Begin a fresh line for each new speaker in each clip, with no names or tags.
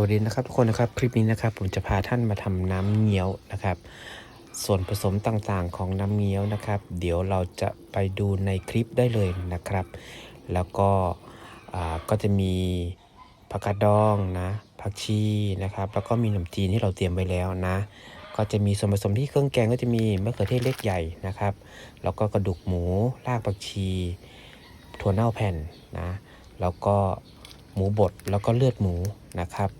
วัสดีนะครับทุกคนนะครับคลิปนี้นะครับผมจะพาท่านมาทำน้ำเงี้ยวนะครับ ส่วนผสมต่างๆของน้ำเงี้ยวนะครับ เดี๋ยวเราจะไปดูในคลิปได้เลยนะครับ แล้วก็อ่าก็จะมีผักกาดดองนะผักชีนะครับ แล้วก็มีขนมจีนที่เราเตรียมไว้แล้วนะ ก็จะมีส่วนผสมที่เครื่องแกงก็จะมีมะเขือเทศเล็กใหญ่นะครับ แล้วก็กระดูกหมูรากผักชี ถั่วเน่าแผ่นนะแล้วก็ หมูบดแล้วก็เลือดหมูนะครับ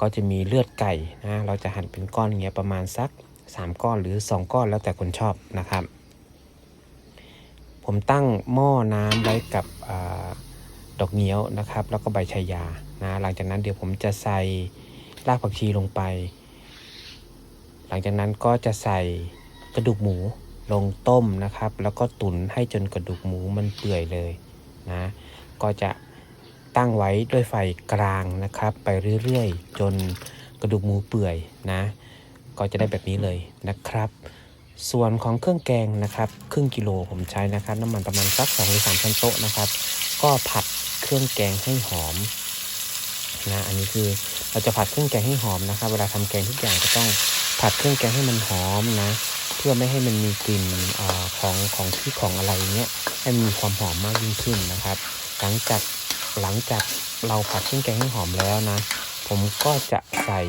ก็จะมีเลือดไก่นะเราจะหั่นเป็นก้อนอย่างเงี้ยประมาณสัก 3 ก้อนหรือ 2 ก้อนแล้วแต่คนชอบนะครับ ผมตั้งหม้อน้ำไว้กับอดอกเงี้ยวนะครับ แล้วก็ใบชายานะหลังจากนั้นเดี๋ยวผมจะใส่รากผักชีลงไป หลังจากนั้นก็จะใส่กระดูกหมูลงต้มนะครับ แล้วก็ตุ๋นให้จนกระดูกหมูมันเปื่อยเลยนะ ก็จะ ตั้งไว้ด้วยไฟกลางนะครับ ไปเรื่อยๆ จนกระดูกหมูเปื่อยนะ ก็จะได้แบบนี้เลยนะครับ ส่วนของเครื่องแกงนะครับ ครึ่งกิโลผมใช้นะครับ น้ำมันประมาณสัก2หรือ3ช้อนโต๊ะนะครับ ก็ผัดเครื่องแกงให้หอมนะอันนี้คือเราจะผัดเครื่องแกงให้หอมนะครับ เวลาทำแกงทุกอย่างจะต้องผัดเครื่องแกงให้มันหอมนะ เพื่อไม่ให้มันมีกลิ่นอของของที่ของอะไรเงี้ยให้มันมีความหอมมากยิ่งขึ้นนะครับ หลังจาก หลังจากเราผัดเครื่องแกงให้หอมแล้วนะ ผมก็จะใส่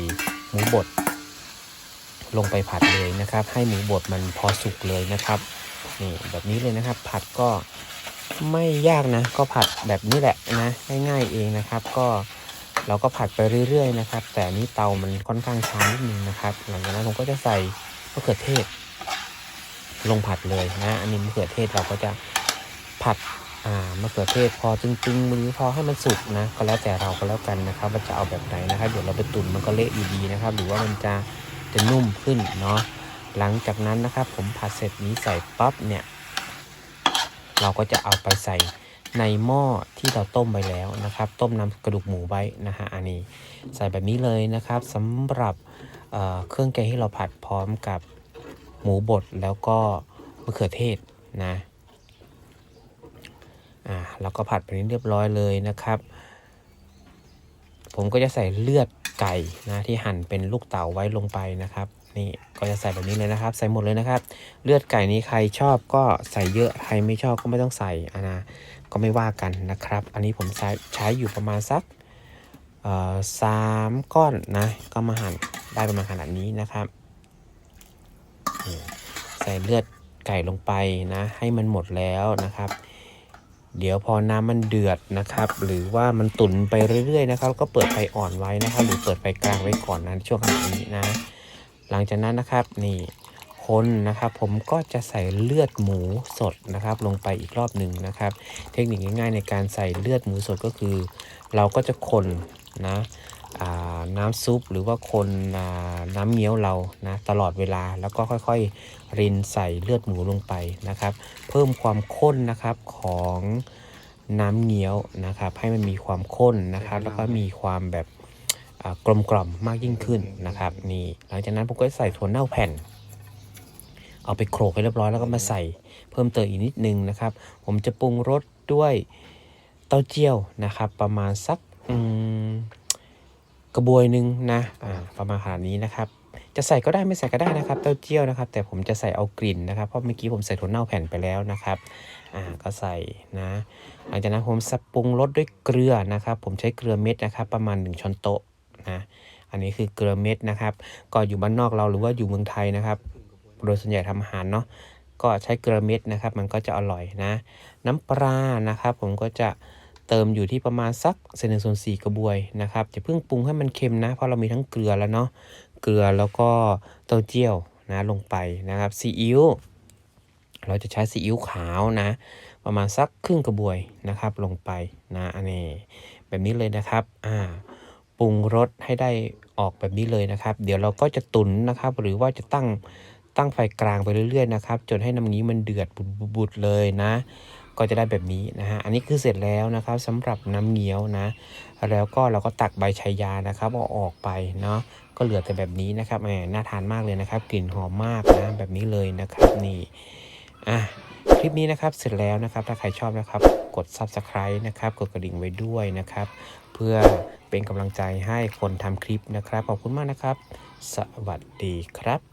หมูบดลงไปผัดเลยนะครับ ให้หมูบดมันพอสุกเลยนะครับนี่แบบนี้เลยนะครับ ผัดก็ไม่ยากนะ ก็ผัดแบบนี้แหละนะง่ายๆเองนะครับ ก็เราก็ผัดไปเรื่อยๆนะครับ แต่นนี้เตามันค่อนข้างช้านิดนึงนะครับ หลังจากนั้นผมก็จะใส่มะเขือเทศ ลงผัดเลยนะ อันนี้มะเขือเทศเราก็จะผัด อ่ามะเขือเทศพอตึงๆหรือพอให้มันสุกนะก็แล้วแต่เราก็แล้วกันนะครับว่าจะเอาแบบไหนนะครับเดี๋ยวเราไปตุ๋นมันก็เละอยู่ดีนะครับ หรือว่ามันจะจะนุ่มขึ้นเนาะหลังจากนั้นนะครับ ผมผัดเสร็จนี้ใส่ปั๊บเนี่ย เราก็จะเอาไปใส่ในหม้อที่เราต้มไว้แล้วนะครับ ต้มน้ำกระดูกหมูไว้นะฮะอันนี้ใส่แบบนี้เลยนะครับสำหรับเเครื่องแกงที่เราผัดพร้อมกับหมูบดแล้วก็มะเขือเทศนะ อ่าแล้วก็ผัดไปนี้เรียบร้อยเลยนะครับ ผมก็จะใส่เลือดไก่นะที่หั่นเป็นลูกเต๋าไว้ลงไปนะครับ นี่ก็จะใส่แบบนี้เลยนะครับ ใส่หมดเลยนะครับ เลือดไก่นี้ใครชอบก็ใส่เยอะใครไม่ชอบก็ไม่ต้องใส่อะนะก็ไม่ว่ากันนะครับ อันนี้ผมใช้ใช้อยู่ประมาณสักสามก้อนนะ ก็มาหั่นได้ประมาณขนาดนี้นะครับ ใส่เลือดไก่ลงไปนะ ให้มันหมดแล้วนะครับ เดี๋ยวพอน้ำมันเดือดนะครับ หรือว่ามันตุ่นไปเรื่อยๆนะครับ ก็เปิดไฟอ่อนไว้นะครับ หรือเปิดไฟกลางไว้ก่อนนะช่วงขณะนี้นะ หลังจากนั้นนะครับนี่คนนะครับผมก็จะใส่เลือดหมูสดนะครับ ลงไปอีกรอบหนึ่งนะครับ เทคนิคง่ายๆในการใส่เลือดหมูสดก็คือ เราก็จะคนนะ น้ำซุปหรือว่าคนอ่าน้ำเงี้ยวเรานะตลอดเวลาแล้วก็ค่อยๆ รินใส่เลือดหมูลงไปนะครับ เพิ่มความข้นนะครับของน้ำเงี้ยวนะครับ ให้มันมีความข้นนะครับ แล้วก็มีความแบบอ่ากลมกล่อมมากยิ่งขึ้นนะครับนี่หลังจากนั้นผมก็ใส่ถั่วเน่าแผ่น เอาไปโขลกให้เรียบร้อยแล้วก็มาใส่เพิ่มเติมอีกนิดนึงนะครับ ผมจะปรุงรสด้วยเต้าเจี้ยวนะครับ ประมาณสักอืม กระบวยหนึ่งนะอ่าประมาณขนาดนี้นะครับ จะใส่ก็ได้ไม่ใส่ก็ได้นะครับเต้าเจี้ยวนะครับ แต่ผมจะใส่เอากลิ่นนะครับ เพราะเมื่อกี้ผมใส่ถั่วเน่าแผ่นไปแล้วนะครับอ่าก็ใส่นะ หลังจากนั้นผมสับปรุงรสด้วยเกลือนะครับ ผมใช้เกลือเม็ดนะครับ ประมาณ 1ช้อนโต๊ะนะอันนี้คือเกลือเม็ดนะครับก็อยู่บ้านนอกเราหรือว่าอยู่เมืองไทยนะครับ โดยส่วนใหญ่ทำอาหารเนาะก็ใช้เกลือเม็ดนะครับ มันก็จะอร่อยนะ น้ำปลานะครับ ผมก็จะ เติมอยู่ที่ประมาณสักเศษหนึ่งส่วนสี่กระบวยนะครับอย่าเพิ่งปรุงให้มันเค็มนะ เพราะเรามีทั้งเกลือแล้วเนาะเกลือแล้วก็เต้าเจี้ยวนะลงไปนะครับซีอิ๊วเราจะใช้ซีอิ๊วขาวนะ ประมาณสักครึ่งกระบวยนะครับ ลงไปนะอันนี้แบบนี้เลยนะครับอ่าปรุงรสให้ได้ออกแบบนี้เลยนะครับ เดี๋ยวเราก็จะตุนนะครับ หรือว่าจะตั้งตั้งไฟกลางไปเรื่อยๆนะครับ จนให้น้ำนี้มันเดือดบุดๆเลยนะ ก็จะได้แบบนี้นะฮะอันนี้คือเสร็จแล้วนะครับสำหรับน้ำเงี้ยวนะ แล้วก็เราก็ตักใบชายานะครับเอาออกไปเนาะก็เหลือแต่แบบนี้นะครับแหมน่าทานมากเลยนะครับ กลิ่นหอมมากนะแบบนี้เลยนะครับนี่อะคลิปนี้นะครับเสร็จแล้วนะครับถ้าใครชอบนะครับ กด subscribe นะครับ กดกระดิ่งไว้ด้วยนะครับ เพื่อเป็นกำลังใจให้คนทำคลิปนะครับ ขอบคุณมากนะครับ สวัสดีครับ